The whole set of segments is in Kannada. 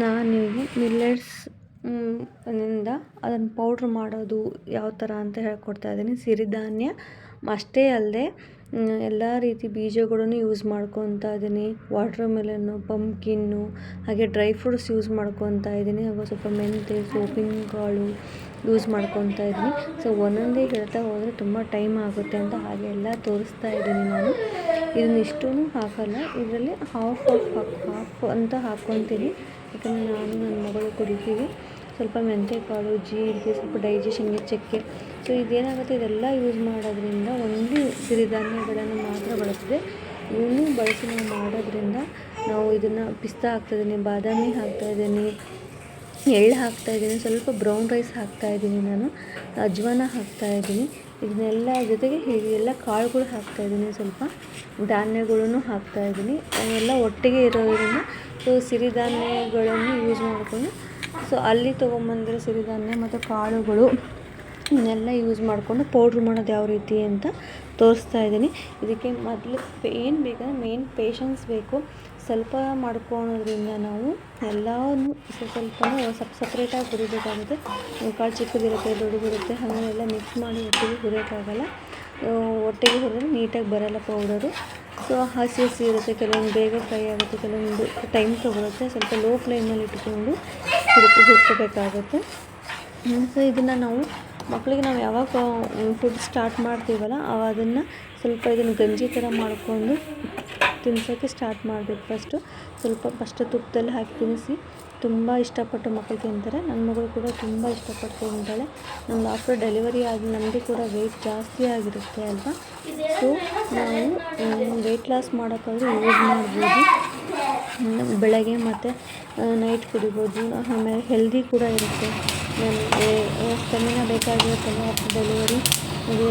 ನಾನು ನಿಮಗೆ ಮಿಲ್ಲೆಟ್ಸ್ನಿಂದ ಅದನ್ನು ಪೌಡ್ರ್ ಮಾಡೋದು ಯಾವ ಥರ ಅಂತ ಹೇಳ್ಕೊಡ್ತಾ ಇದ್ದೀನಿ. ಸಿರಿಧಾನ್ಯ ಅಷ್ಟೇ ಅಲ್ಲದೆ ಎಲ್ಲ ರೀತಿ ಬೀಜಗಳನ್ನು ಯೂಸ್ ಮಾಡ್ಕೊತಾ ಇದ್ದೀನಿ. ವಾಟ್ರ್ ಮೆಲನ್ನು ಪಂಪ್ಕಿನ್ನು ಹಾಗೆ ಡ್ರೈ ಫ್ರೂಟ್ಸ್ ಯೂಸ್ ಮಾಡ್ಕೊತಾ ಇದ್ದೀನಿ. ಹಾಗೂ ಸ್ವಲ್ಪ ಮೆಂತೆ ಸೋಪಿನ ಕಾಳು ಯೂಸ್ ಮಾಡ್ಕೊತಾ ಇದ್ದೀನಿ. ಸೊ ಒಂದೊಂದೇ ಹೇಳ್ತಾ ಹೋದರೆ ತುಂಬ ಟೈಮ್ ಆಗುತ್ತೆ ಅಂತ ಹಾಗೆ ಎಲ್ಲ ತೋರಿಸ್ತಾ ಇದ್ದೀನಿ ನಾನು. ಇದನ್ನಿಷ್ಟೂ ಹಾಕಲ್ಲ. ಇದರಲ್ಲಿ ಹಾಫ್ ಆಫ್ ಹಾಫ್ ಅಂತ ಹಾಕ್ಕೊತೀನಿ ಯಾಕಂದರೆ ನಾನು ನನ್ನ ಮಗಳು ಕುಡಿತೀವಿ. ಸ್ವಲ್ಪ ಮೆಂತ್ಯಕಾಳು ಜೀರಿಗೆ, ಸ್ವಲ್ಪ ಡೈಜೆಷನ್ಗೆ ಚಕ್ಕೆ. ಸೊ ಇದೇನಾಗುತ್ತೆ? ಇದೆಲ್ಲ ಯೂಸ್ ಮಾಡೋದ್ರಿಂದ ಒಂದು ಸಿರಿಧಾನ್ಯಗಳನ್ನು ಮಾತ್ರ ಬಳಸಿದೆ ಇವನ್ನೂ ಬಳಸಿ ನಾವು ಮಾಡೋದ್ರಿಂದ ನಾವು ಇದನ್ನು ಪಿಸ್ತಾ ಹಾಕ್ತಾಯಿದ್ದೀನಿ ಬಾದಾಮಿ ಹಾಕ್ತಾಯಿದ್ದೀನಿ ಎಳ್ಳು ಹಾಕ್ತಾಯಿದ್ದೀನಿ ಸ್ವಲ್ಪ ಬ್ರೌನ್ ರೈಸ್ ಹಾಕ್ತಾಯಿದ್ದೀನಿ ನಾನು. ಅಜ್ವಾನ ಹಾಕ್ತಾಯಿದ್ದೀನಿ ಇದನ್ನೆಲ್ಲ ಜೊತೆಗೆ ಹೀಗೆ ಎಲ್ಲ ಕಾಳುಗಳು ಹಾಕ್ತಾಯಿದ್ದೀನಿ ಸ್ವಲ್ಪ. ಧಾನ್ಯಗಳನ್ನು ಹಾಕ್ತಾಯಿದ್ದೀನಿ ಅವೆಲ್ಲ ಒಟ್ಟಿಗೆ ಇರೋದ್ರಿಂದ ಸೊ ಸಿರಿಧಾನ್ಯಗಳನ್ನು ಯೂಸ್ ಮಾಡಿಕೊಂಡು, ಸೊ ಅಲ್ಲಿ ತೊಗೊಂಬಂದಿರೋ ಸಿರಿಧಾನ್ಯ ಮತ್ತು ಕಾಳುಗಳು ಇದನ್ನೆಲ್ಲ ಯೂಸ್ ಮಾಡಿಕೊಂಡು ಪೌಡ್ರ್ ಮಾಡೋದು ಯಾವ ರೀತಿ ಅಂತ ತೋರಿಸ್ತಾ ಇದ್ದೀನಿ. ಇದಕ್ಕೆ ಮೊದಲು ಏನು ಬೇಕಂದರೆ ಮೇನ್ ಪೇಷನ್ಸ್ ಬೇಕು. ಸ್ವಲ್ಪ ಮಾಡ್ಕೊಳೋದ್ರಿಂದ ನಾವು ಎಲ್ಲವೂ ಸ್ವಲ್ಪ ಸಪ್ ಸಪ್ರೇಟಾಗಿ ಹುರಿಬೇಕಾಗುತ್ತೆ. ಕಾಳು ಚಿಕ್ಕದಿರುತ್ತೆ, ದೊಡ್ಡದಿರುತ್ತೆ, ಹಾಗೆಲ್ಲ ಮಿಕ್ಸ್ ಮಾಡಿ ಒಟ್ಟಿಗೆ ಹುರಿಯೋಕ್ಕಾಗಲ್ಲ. ಒಟ್ಟಿಗೆ ಹುರಿದ್ರೆ ನೀಟಾಗಿ ಬರೋಲ್ಲ ಪೌಡರು ಸೊ ಹಸಿ ಹಸಿ ಇರುತ್ತೆ, ಕೆಲವೊಂದು ಬೇಗ ಫ್ರೈ ಆಗುತ್ತೆ, ಕೆಲವೊಂದು ಟೈಮ್ ತೊಗೊಳುತ್ತೆ. ಸ್ವಲ್ಪ ಲೋ ಫ್ಲೇಮಲ್ಲಿ ಇಟ್ಕೊಂಡು ಹುಡುಕಿ ಹುಡ್ಕೋಬೇಕಾಗುತ್ತೆ ಸೊ ಇದನ್ನು ನಾವು ಮಕ್ಕಳಿಗೆ ನಾವು ಯಾವಾಗ ಫುಡ್ ಸ್ಟಾರ್ಟ್ ಮಾಡ್ತೀವಲ್ಲ ಅವ ಅದನ್ನು ಸ್ವಲ್ಪ ಇದನ್ನು ಗಂಜಿ ಥರ ಮಾಡಿಕೊಂಡು ತಿನ್ಸೋಕ್ಕೆ ಸ್ಟಾರ್ಟ್ ಮಾಡಬೇಕು ಫಸ್ಟು ಸ್ವಲ್ಪ ಫಸ್ಟ್ ತುಪ್ಪದಲ್ಲಿ ಹಾಕಿ ತಿನ್ನಿಸಿ. ತುಂಬ ಇಷ್ಟಪಟ್ಟು ಮಕ್ಕಳು ತಿಂತಾರೆ. ನನ್ನ ಮಗಳು ಕೂಡ ತುಂಬ ಇಷ್ಟಪಟ್ಟು ತಿಂತಾಳೆ. ನಮ್ಮ ಆಫ್ಟರ್ ಡೆಲಿವರಿ ಆಗಿ ನಮಗೆ ಕೂಡ ವೆಯ್ಟ್ ಜಾಸ್ತಿ ಆಗಿರುತ್ತೆ ಅಲ್ವಾ? ಸೊ ನಾವು ವೆಯ್ಟ್ ಲಾಸ್ ಮಾಡೋಕ್ಕಾದ್ರೂ ಯೂಸ್ ಮಾಡ್ಬೋದು. ಬೆಳಗ್ಗೆ ಮತ್ತು ನೈಟ್ ಕುಡಿಬೋದು. ಆಮೇಲೆ ಹೆಲ್ದಿ ಕೂಡ ಇರುತ್ತೆ. ನಮಗೆ ಸ್ಟೆಮಿನ ಬೇಕಾಗಿರುತ್ತಲ್ಲ ಆಫ್ಟರ್ ಡೆಲಿವರಿ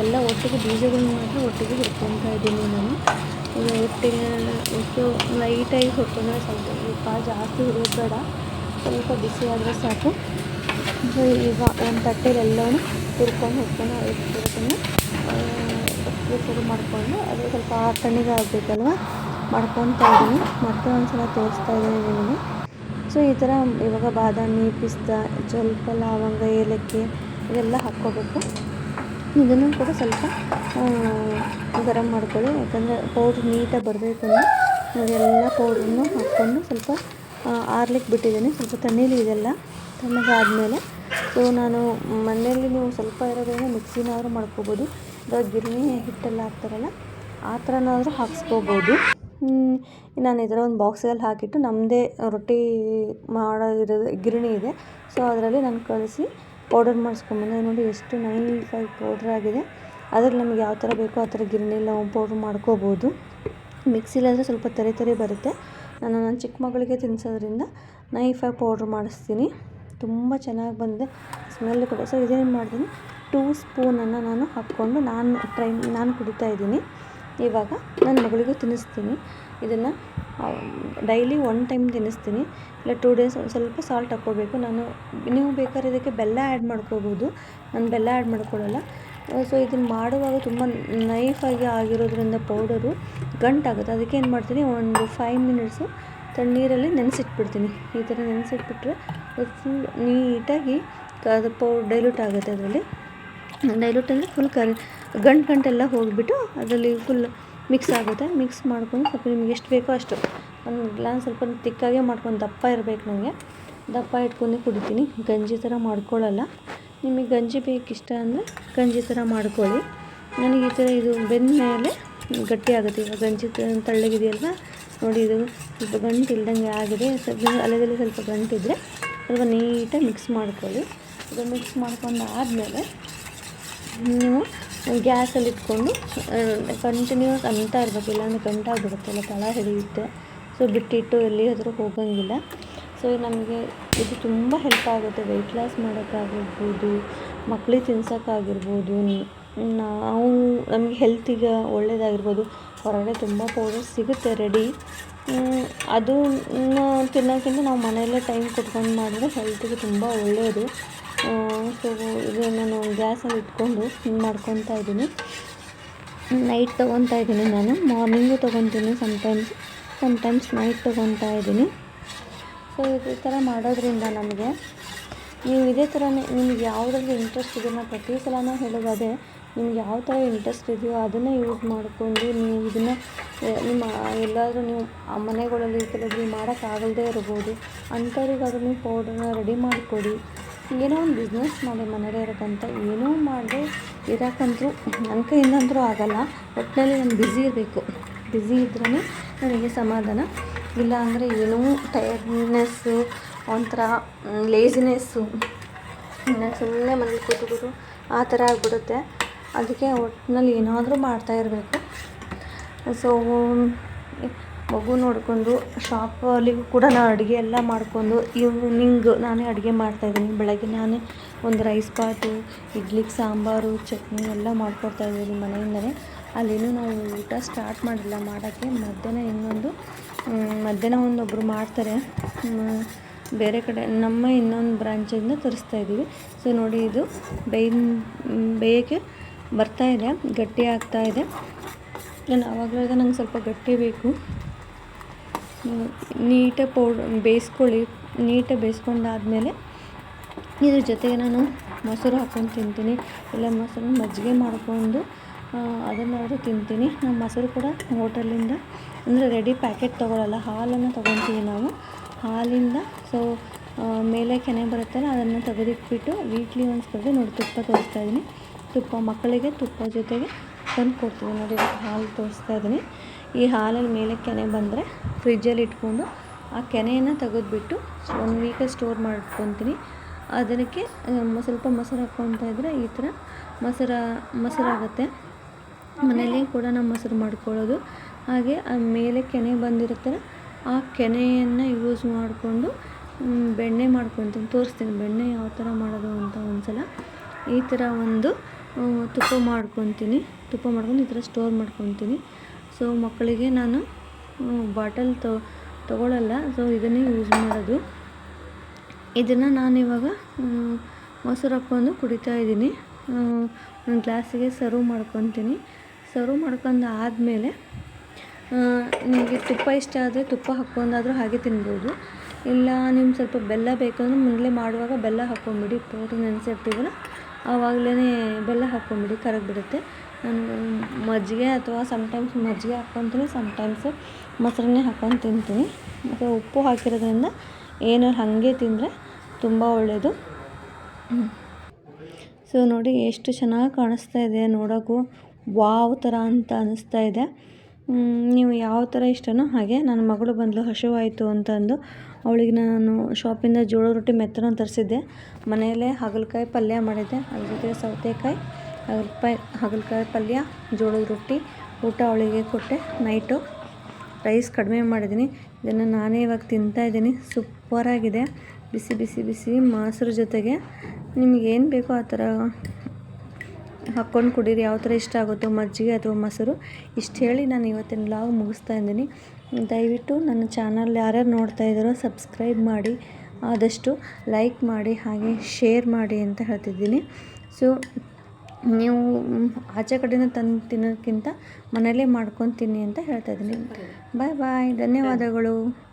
ಎಲ್ಲ ಒಟ್ಟಿಗೆ ಬೀಜಗಳನ್ನ ಮಾತ್ರ ಒಟ್ಟಿಗೆ ಹಿಡ್ಕೊತಾ ಇದ್ದೀನಿ ನಾನು. ಒಟ್ಟಿಗೆ ಎಷ್ಟು ಲೈಟಾಗಿ ಹುರ್ಕೊಂಡ್ರೆ ಸ್ವಲ್ಪ ಕಾಳು ಜಾಸ್ತಿ ಹುರಿಯೋದು ಬೇಡ ಸ್ವಲ್ಪ ಬಿಸಿ ಆದರೆ ಸಾಕು. ಈಗ ಒಂದು ತಟ್ಟೆಲಿ ಎಲ್ಲನೂ ಹುರ್ಕೊಂಡು ಹುರ್ಕೊಂಡು ಹುರ್ಕೊಂಡು ಮಾಡಿಕೊಂಡು ಅದು ಸ್ವಲ್ಪ ತಣ್ಣಗೆ ಆಗಬೇಕಲ್ವ? ಮಾಡ್ಕೊತಾ ಇದ್ದೀನಿ. ಮತ್ತೆ ಒಂದು ಸಲ ತೋರಿಸ್ತಾ ಇದ್ದೀನಿ ನಿಮಗೆ. ಸೊ, ಈ ಥರ ಇವಾಗ ಬಾದಾಮಿ, ಪಿಸ್ತಾ ಸ್ವಲ್ಪ ಲವಂಗ ಏಲಕ್ಕಿ ಇದೆಲ್ಲ ಹಾಕ್ಕೋಬೇಕು. ಇದನ್ನು ಕೂಡ ಸ್ವಲ್ಪ ಗರಮ್ ಮಾಡ್ಕೊಳ್ಳಿ. ಯಾಕಂದರೆ ಪೌಡ್ರ್ ನೀಟಾಗಿ ಬರಬೇಕು ಅದೆಲ್ಲ ಪೌಡ್ರನ್ನು ಹಾಕ್ಕೊಂಡು ಸ್ವಲ್ಪ ಆರ್ಲಿಕ್ಕೆ ಬಿಟ್ಟಿದ್ದೀನಿ. ಸ್ವಲ್ಪ ತಣ್ಣೀಲಿ ಇದೆಲ್ಲ ತಣ್ಣಗಾದಮೇಲೆ. ಸೊ ನಾನು ಮನೆಯಲ್ಲಿ ನೀವು ಸ್ವಲ್ಪ ಇರೋದ್ರಿಂದ ಮಿಕ್ಸಿನಾದರೂ ಮಾಡ್ಕೋಬೋದು. ಅಥವಾ ಗಿರಣಿ ಹಿಟ್ಟೆಲ್ಲ ಹಾಕ್ತಾರಲ್ಲ, ಆ ಥರನಾದರೂ ಹಾಕ್ಸ್ಕೋಬೋದು. ನಾನು ಇದರ ಒಂದು ಬಾಕ್ಸಲ್ಲಿ ಹಾಕಿಟ್ಟು ನಮ್ಮದೇ ರೊಟ್ಟಿ ಮಾಡೋ ಇರೋದು ಗಿರಣಿ ಇದೆ. ಸೊ ಅದರಲ್ಲಿ ನಾನು ಕಳಿಸಿ ಪೌಡರ್ ಮಾಡಿಸ್ಕೊಂಬಂದೆ ನೋಡಿ ಎಷ್ಟು ನೈಸಾಗಿ ಪೌಡ್ರ್ ಆಗಿದೆ. ಅದ್ರಲ್ಲಿ ನಮಗೆ ಯಾವ ಥರ ಬೇಕೋ ಆ ಥರ ಗಿರಣಿಲಿ ನಾವು ಪೌಡ್ರ್ ಮಾಡ್ಕೋಬೋದು. ಮಿಕ್ಸಿಲಾದರೆ ಸ್ವಲ್ಪ ತರಿ ತರಿ ಬರುತ್ತೆ. ನಾನು ನನ್ನ ಚಿಕ್ಕ ಮಗಳಿಗೆ ತಿನ್ನಿಸೋದ್ರಿಂದ ನೈಫಾಗಿ ಪೌಡ್ರ್ ಮಾಡಿಸ್ತೀನಿ. ತುಂಬ ಚೆನ್ನಾಗಿ ಬಂದಿದೆ. ಸ್ಮೆಲ್ ಕೂಡ. ಸೊ ಇದೇನು ಮಾಡ್ತೀನಿ. ಟೂ ಸ್ಪೂನನ್ನು ನಾನು ಹಾಕ್ಕೊಂಡು ನಾನು ಟ್ರೈ, ನಾನು ಕುಡಿತಾ ಇದ್ದೀನಿ. ಇವಾಗ ನನ್ನ ಮಗಳಿಗೂ ತಿನ್ನಿಸ್ತೀನಿ. ಇದನ್ನು ಡೈಲಿ ಒನ್ ಟೈಮ್ ತಿನ್ನಿಸ್ತೀನಿ. ಇಲ್ಲ ಟೂ ಡೇಸ್ ಸ್ವಲ್ಪ ಸಾಲ್ಟ್ ಹಾಕ್ಕೋಬೇಕು. ನಾನು, ನೀವು ಬೇಕಾದ್ರೆ ಇದಕ್ಕೆ ಬೆಲ್ಲ ಆ್ಯಡ್ ಮಾಡ್ಕೋಬೋದು. ನಾನು ಬೆಲ್ಲ ಆ್ಯಡ್ ಮಾಡ್ಕೊಳ್ಳಲ್ಲ ಸೊ ಇದನ್ನು ಮಾಡುವಾಗ ತುಂಬ ನೈಫಾಗಿ ಆಗಿರೋದ್ರಿಂದ ಪೌಡರು ಗಂಟಾಗುತ್ತೆ. ಅದಕ್ಕೆ ಏನು ಮಾಡ್ತೀನಿ, ಒಂದು ಫೈವ್ ಮಿನಿಟ್ಸು ತಣ್ಣೀರಲ್ಲಿ ನೆನೆಸಿಟ್ಬಿಡ್ತೀನಿ. ಈ ಥರ ನೆನೆಸಿಟ್ಬಿಟ್ರೆ ಅದು ಫುಲ್ ನೀಟಾಗಿ ಅದು ಪೌ ಡೈಲ್ಯೂಟ್ ಆಗುತ್ತೆ ಅದರಲ್ಲಿ. ಡೈಲ್ಯೂಟ್ ಅಂದರೆ ಫುಲ್ ಕರಿ, ಗಂಟು ಗಂಟೆಲ್ಲ ಹೋಗಿಬಿಟ್ಟು ಅದರಲ್ಲಿ ಫುಲ್ ಮಿಕ್ಸ್ ಆಗುತ್ತೆ. ಮಿಕ್ಸ್ ಮಾಡ್ಕೊಂಡು ಸ್ವಲ್ಪ ನಿಮ್ಗೆ ಎಷ್ಟು ಬೇಕೋ ಅಷ್ಟು. ಒಂದು ಗ್ಲಾಸ್ ಸ್ವಲ್ಪ ತಿಕ್ಕಾಗೆ ಮಾಡ್ಕೊಂಡು ದಪ್ಪ ಇರಬೇಕು ನನಗೆ ದಪ್ಪ ಇಟ್ಕೊಂಡು ಕುಡಿತೀನಿ. ಗಂಜಿ ಥರ ಮಾಡ್ಕೊಳ್ಳಲ್ಲ. ನಿಮಗೆ ಗಂಜಿ ಬೇಕಿಷ್ಟ ಅಂದರೆ ಗಂಜಿ ಥರ ಮಾಡ್ಕೊಳ್ಳಿ. ನನಗೆ ಈ ಥರ ಇದು ಬೆಂದ ಮೇಲೆ ಗಟ್ಟಿ ಆಗುತ್ತೆ. ಇವಾಗ ಗಂಜಿ ತಳ್ಳಗಿದೆಯಲ್ವ? ನೋಡಿ ಇದು ಸ್ವಲ್ಪ ಗಂಟು ಇಲ್ದಂಗೆ ಆಗಿದೆ. ಸ್ವಲ್ಪ ಅಲೆದಲ್ಲಿ ಸ್ವಲ್ಪ ಗಂಟಿದ್ರೆ ಸ್ವಲ್ಪ ನೀಟಾಗಿ ಮಿಕ್ಸ್ ಮಾಡ್ಕೊಳ್ಳಿ. ಇದು ಮಿಕ್ಸ್ ಮಾಡ್ಕೊಂಡು ಆದಮೇಲೆ ನೀವು ಗ್ಯಾಸಲ್ಲಿ ಇಟ್ಕೊಂಡು ಕಂಟಿನ್ಯೂಸ್ ಅಂತ ಇರಬೇಕು ಇಲ್ಲಾಂದರೆ ಗಂಟಾಗ್ಬಿಡುತ್ತೆ ಇಲ್ಲ ತಳ ಹಿಡಿಯುತ್ತೆ. ಸೊ ಬಿಟ್ಟಿಟ್ಟು ಎಲ್ಲಿಯಾದರೂ ಹೋಗೋಂಗಿಲ್ಲ. ಸೊ ನಮಗೆ ಇದು ತುಂಬ ಹೆಲ್ಪ್ ಆಗುತ್ತೆ. ವೆಯ್ಟ್ ಲಾಸ್ ಮಾಡೋಕ್ಕಾಗಿರ್ಬೋದು, ಮಕ್ಳಿಗೆ ತಿನ್ಸೋಕ್ಕಾಗಿರ್ಬೋದು ನಾವು ನಮಗೆ ಹೆಲ್ತಿಗೆ ಒಳ್ಳೆಯದಾಗಿರ್ಬೋದು ಹೊರಗಡೆ ತುಂಬ ಪೌಡರ್ ಸಿಗುತ್ತೆ ರೆಡಿ ಅದು ತಿನ್ನೋಕ್ಕಿಂತ ನಾವು ಮನೆಯಲ್ಲೇ ಟೈಮ್ ಕೊಟ್ಕೊಂಡು ಮಾಡಿದ್ರೆ ಹೆಲ್ತಿಗೆ ತುಂಬ ಒಳ್ಳೆಯದು ಸೊ ಇದನ್ನು ನಾನು ಗ್ಯಾಸಲ್ಲಿ ಇಟ್ಕೊಂಡು ಮಾಡ್ಕೊತಾ ಇದ್ದೀನಿ. ನೈಟ್ ತೊಗೊತಾ ಇದ್ದೀನಿ ನಾನು. ಮಾರ್ನಿಂಗು ತೊಗೊತೀನಿ ಸಮ್ಟೈಮ್ಸ್ ಸಮ್ಟೈಮ್ಸ್ ನೈಟ್ ತೊಗೊತಾ ಇದ್ದೀನಿ. ಸೊ ಇದೇ ಥರ ಮಾಡೋದ್ರಿಂದ ನಮಗೆ, ನೀವು ಇದೇ ಥರನೇ, ನಿಮ್ಗೆ ಯಾವುದ್ರಲ್ಲಿ ಇಂಟ್ರೆಸ್ಟ್ ಇದೆಯೋ ನಾನು ಪ್ರತಿ ಸಲನೂ ಹೇಳೋದಾದರೆ, ನಿಮ್ಗೆ ಯಾವ ಥರ ಇಂಟ್ರೆಸ್ಟ್ ಇದೆಯೋ ಅದನ್ನೇ ಯೂಸ್ ಮಾಡಿಕೊಂಡು ನೀವು ಇದನ್ನು ನಿಮ್ಮ, ಎಲ್ಲಾದರೂ ನೀವು ಆ ಮನೆಗಳಲ್ಲಿ ಕೆಲವೊಬ್ಬರು ಮಾಡೋಕ್ಕಾಗಲ್ದೇ ಇರ್ಬೋದು ಅಂಥವ್ರಿಗೆ ಅದನ್ನು ಪೌಡ್ರನ್ನ ರೆಡಿ ಮಾಡಿಕೊಡಿ. ಏನೋ ಒಂದು ಬಿಸ್ನೆಸ್ ಮಾಡಿ ಮನೇಲೇ ಇರೋಕ್ಕಂತ ಏನೂ ಮಾಡದೆ ಇರೋಕ್ಕಂತೂ ನನ್ನ ಕೈಯಿಂದಂತೂ ಆಗೋಲ್ಲ ಒಟ್ಟಿನಲ್ಲಿ ನಾನು ಬ್ಯುಸಿ ಇರಬೇಕು. ಬ್ಯುಸಿ ಇದ್ರೇ ನನಗೆ ಸಮಾಧಾನ. ಇಲ್ಲ ಅಂದರೆ ಏನೂ ಟಯರ್ಡ್ನೆಸ್ಸು ಒಂಥರ ಲೇಜಿನೆಸ್ಸು ನಾನು ಸುಮ್ಮನೆ ಮನೇಲಿ ಕೂತು ಆ ಥರ ಆಗಿಬಿಡುತ್ತೆ. ಅದಕ್ಕೆ ಒಟ್ಟಿನಲ್ಲಿ ಏನಾದರೂ ಮಾಡ್ತಾ ಇರಬೇಕು. ಸೊ ಮಗು ನೋಡಿಕೊಂಡು ಶಾಪಲ್ಲಿಗೂ ಕೂಡ ನಾನು ಅಡುಗೆ ಎಲ್ಲ ಮಾಡಿಕೊಂಡು ಈವ್ನಿಂಗ್ ನಾನೇ ಅಡುಗೆ ಮಾಡ್ತಾಯಿದ್ದೀನಿ ಬೆಳಗ್ಗೆ ನಾನೇ ಒಂದು ರೈಸ್ ಬಾತು ಇಡ್ಲಿಗೆ ಸಾಂಬಾರು, ಚಟ್ನಿ ಎಲ್ಲ ಮಾಡ್ಕೊಡ್ತಾಯಿದ್ದೀನಿ ಮನೆಯಿಂದಲೇ ಅಲ್ಲಿನೂ ನಾವು ಊಟ ಸ್ಟಾರ್ಟ್ ಮಾಡಿಲ್ಲ. ಮಾಡೋಕ್ಕೆ ಮಧ್ಯಾಹ್ನ ಇನ್ನೊಂದು ಮಧ್ಯಾಹ್ನ ಒಂದೊಬ್ಬರು ಮಾಡ್ತಾರೆ. ಬೇರೆ ಕಡೆ ನಮ್ಮ ಇನ್ನೊಂದು ಬ್ರಾಂಚಿಂದ ತರಿಸ್ತಾ ಇದ್ದೀವಿ. ಸೊ ನೋಡಿ ಇದು ಬೇಯಕ್ಕೆ ಬೇಯೋಕ್ಕೆ ಬರ್ತಾಯಿದೆ ಗಟ್ಟಿ ಆಗ್ತಾಯಿದೆ ನಾನು ಆವಾಗಲೇ ನಂಗೆ ಸ್ವಲ್ಪ ಗಟ್ಟಿ ಬೇಕು. ನೀಟಾಗಿ ಪೌಡ್, ಬೇಯಿಸ್ಕೊಳ್ಳಿ ನೀಟಾಗಿ ಬೇಯಿಸ್ಕೊಂಡಾದ್ಮೇಲೆ ಇದ್ರ ಜೊತೆಗೆ ನಾನು ಮೊಸರು ಹಾಕ್ಕೊಂಡು ತಿಂತೀನಿ. ಇಲ್ಲ ಮೊಸರು ಮಜ್ಜಿಗೆ ಮಾಡಿಕೊಂಡು ಅದನ್ನಾದರೂ ತಿಂತೀನಿ. ನಾನು ಮೊಸರು ಕೂಡ ಹೋಟೆಲಿಂದ, ಅಂದರೆ ರೆಡಿ ಪ್ಯಾಕೆಟ್ ತೊಗೊಳಲ್ಲ, ಹಾಲನ್ನು ತೊಗೊತೀವಿ ನಾವು. ಹಾಲಿಂದ ಸೊ ಮೇಲೆ ಕೆನೆ ಬರುತ್ತಲ್ಲ, ಅದನ್ನು ತೆಗೆದಿಟ್ಬಿಟ್ಟು ವೀಕ್ಲಿ ಒಂದು ಕಡೆ ನೋಡಿ ತುಪ್ಪ ತೋರಿಸ್ತಾ ಇದ್ದೀನಿ ತುಪ್ಪ, ಮಕ್ಕಳಿಗೆ ತುಪ್ಪ ಜೊತೆಗೆ ತಂದು ಕೊಡ್ತೀವಿ ನೋಡಿ, ಹಾಲು ತೋರಿಸ್ತಾ ಇದ್ದೀನಿ ಈ ಹಾಲಲ್ಲಿ ಮೇಲೆ ಕೆನೆ ಬಂದರೆ ಫ್ರಿಜ್ಜಲ್ಲಿ ಇಟ್ಕೊಂಡು ಆ ಕೆನೆಯನ್ನು ತೆಗೆದ್ಬಿಟ್ಟು ಒಂದು ವೀಕ ಸ್ಟೋರ್ ಮಾಡ್ಕೊತೀನಿ. ಅದಕ್ಕೆ ಸ್ವಲ್ಪ ಮೊಸರು ಹಾಕ್ಕೊತಾ ಇದ್ದರೆ ಈ ಥರ ಮೊಸರ ಮೊಸರಾಗುತ್ತೆ ಮನೇಲಿ ಕೂಡ ನಾವು ಮೊಸರು ಮಾಡ್ಕೊಳ್ಳೋದು. ಹಾಗೆ ಆ ಮೇಲೆ ಕೆನೆ ಬಂದಿರುತ್ತಲ್ಲ, ಆ ಕೆನೆಯನ್ನು ಯೂಸ್ ಮಾಡಿಕೊಂಡು ಬೆಣ್ಣೆ ಮಾಡ್ಕೊತೀನಿ ತೋರಿಸ್ತೀನಿ ಬೆಣ್ಣೆ ಯಾವ ಥರ ಮಾಡೋದು ಅಂತ ಒಂದ್ಸಲ. ಈ ಥರ ಒಂದು ತುಪ್ಪ ಮಾಡ್ಕೊತೀನಿ ತುಪ್ಪ ಮಾಡ್ಕೊಂಡು ಈ ಥರ ಸ್ಟೋರ್ ಮಾಡ್ಕೊತೀನಿ ಸೊ ಮಕ್ಕಳಿಗೆ ನಾನು ಬಾಟಲ್ ತೊಗೊಳಲ್ಲ. ಸೊ ಇದನ್ನೇ ಯೂಸ್ ಮಾಡೋದು. ಇದನ್ನು ನಾನಿವಾಗ ಮೊಸರು ಹಾಕ್ಕೊಂಡು ಕುಡಿತಾ ಇದ್ದೀನಿ. ಒಂದು ಗ್ಲಾಸಿಗೆ ಸರ್ವ್ ಮಾಡ್ಕೊತೀನಿ. ಸರ್ವ್ ಮಾಡ್ಕೊಂಡು ಆದಮೇಲೆ ನಿಮಗೆ ತುಪ್ಪ ಇಷ್ಟ ಆದರೆ ತುಪ್ಪ ಹಾಕ್ಕೊಂಡಾದರೂ ಹಾಗೆ ತಿನ್ಬೋದು. ಇಲ್ಲ ನಿಮ್ಗೆ ಸ್ವಲ್ಪ ಬೆಲ್ಲ ಬೇಕಂದ್ರೆ ಮುಂದಲೇ ಮಾಡುವಾಗ ಬೆಲ್ಲ ಹಾಕ್ಕೊಂಬಿಡಿ ಪೌಡ್ರ್ ನೆನೆಸಿರ್ತೀವಲ್ಲ ಆವಾಗಲೇ ಬೆಲ್ಲ ಹಾಕ್ಕೊಂಬಿಡಿ ಕರಗಿಬಿಡುತ್ತೆ. ಮಜ್ಜಿಗೆ ಅಥವಾ ಸಮ್ಟೈಮ್ಸ್ ಮಜ್ಜಿಗೆ ಹಾಕ್ಕೊತೀನಿ ಸಮ್ಟೈಮ್ಸ್ ಮೊಸರನ್ನೇ ಹಾಕ್ಕೊಂಡು ತಿಂತೀನಿ. ಮತ್ತು ಉಪ್ಪು ಹಾಕಿರೋದ್ರಿಂದ ಏನು ಹಾಗೆ ತಿಂದರೆ ತುಂಬ ಒಳ್ಳೆಯದು ಸೊ ನೋಡಿ ಎಷ್ಟು ಚೆನ್ನಾಗಿ ಕಾಣಿಸ್ತಾ ಇದೆ ನೋಡೋಕ್ಕೂ ವಾವ್ ಥರ ಅಂತ ಅನ್ನಿಸ್ತಾ ಇದೆ. ನೀವು ಯಾವ ಥರ ಇಷ್ಟನೋ ಹಾಗೆ ನನ್ನ ಮಗಳು ಬಂದಳು ಹಸಿವಾಯಿತು ಅಂತಂದು ಅವಳಿಗೆ ನಾನು ಶಾಪಿಂದ ಜೋಳ ರೊಟ್ಟಿ ಮೆತ್ತನ ತರಿಸಿದ್ದೆ. ಮನೆಯಲ್ಲೇ ಹಾಗಲಕಾಯಿ ಪಲ್ಯ ಮಾಡಿದ್ದೆ. ಅದ್ರ ಜೊತೆ ಸೌತೆಕಾಯಿ. ಹಾಗಲಕಾಯಿ ಹಾಗಲಕಾಯಿ ಪಲ್ಯ, ಜೋಳದ ರೊಟ್ಟಿ, ಊಟ ಅವಳಿಗೆ ಕೊಟ್ಟೆ. ನೈಟು ರೈಸ್ ಕಡಿಮೆ ಮಾಡಿದ್ದೀನಿ. ಇದನ್ನು ನಾನೇ ಇವಾಗ ತಿಂತಾಯಿದ್ದೀನಿ ಸೂಪರಾಗಿದೆ. ಬಿಸಿ ಬಿಸಿ ಬಿಸಿ ಮೊಸರು ಜೊತೆಗೆ. ನಿಮಗೇನು ಬೇಕೋ ಆ ಥರ ಹಾಕ್ಕೊಂಡು ಕುಡೀರಿ. ಯಾವ ಥರ ಇಷ್ಟ ಆಗುತ್ತೋ, ಮಜ್ಜಿಗೆ ಅಥವಾ ಮೊಸರು. ಇಷ್ಟು ಹೇಳಿ ನಾನು ಇವತ್ತಿನ ಲಾಗ್ ಮುಗಿಸ್ತಾ ಇದ್ದೀನಿ. ದಯವಿಟ್ಟು ನನ್ನ ಚಾನಲ್ ಯಾರ್ಯಾರು ನೋಡ್ತಾ ಇದ್ದಾರೋ ಸಬ್ಸ್ಕ್ರೈಬ್ ಮಾಡಿ. ಆದಷ್ಟು ಲೈಕ್ ಮಾಡಿ, ಹಾಗೆ ಶೇರ್ ಮಾಡಿ ಅಂತ ಹೇಳ್ತಿದ್ದೀನಿ. ಸೊ ನೀವು ಆಚೆ ಕಡೆಯಿಂದ ತಂದು ತಿನ್ನೋದಕ್ಕಿಂತ ಮನೆಯಲ್ಲೇ ಮಾಡ್ಕೊಂಡು ತಿನ್ನಿ ಅಂತ ಹೇಳ್ತಾ ಇದ್ದೀನಿ. ಬಾಯ್ ಬಾಯ್ ಧನ್ಯವಾದಗಳು.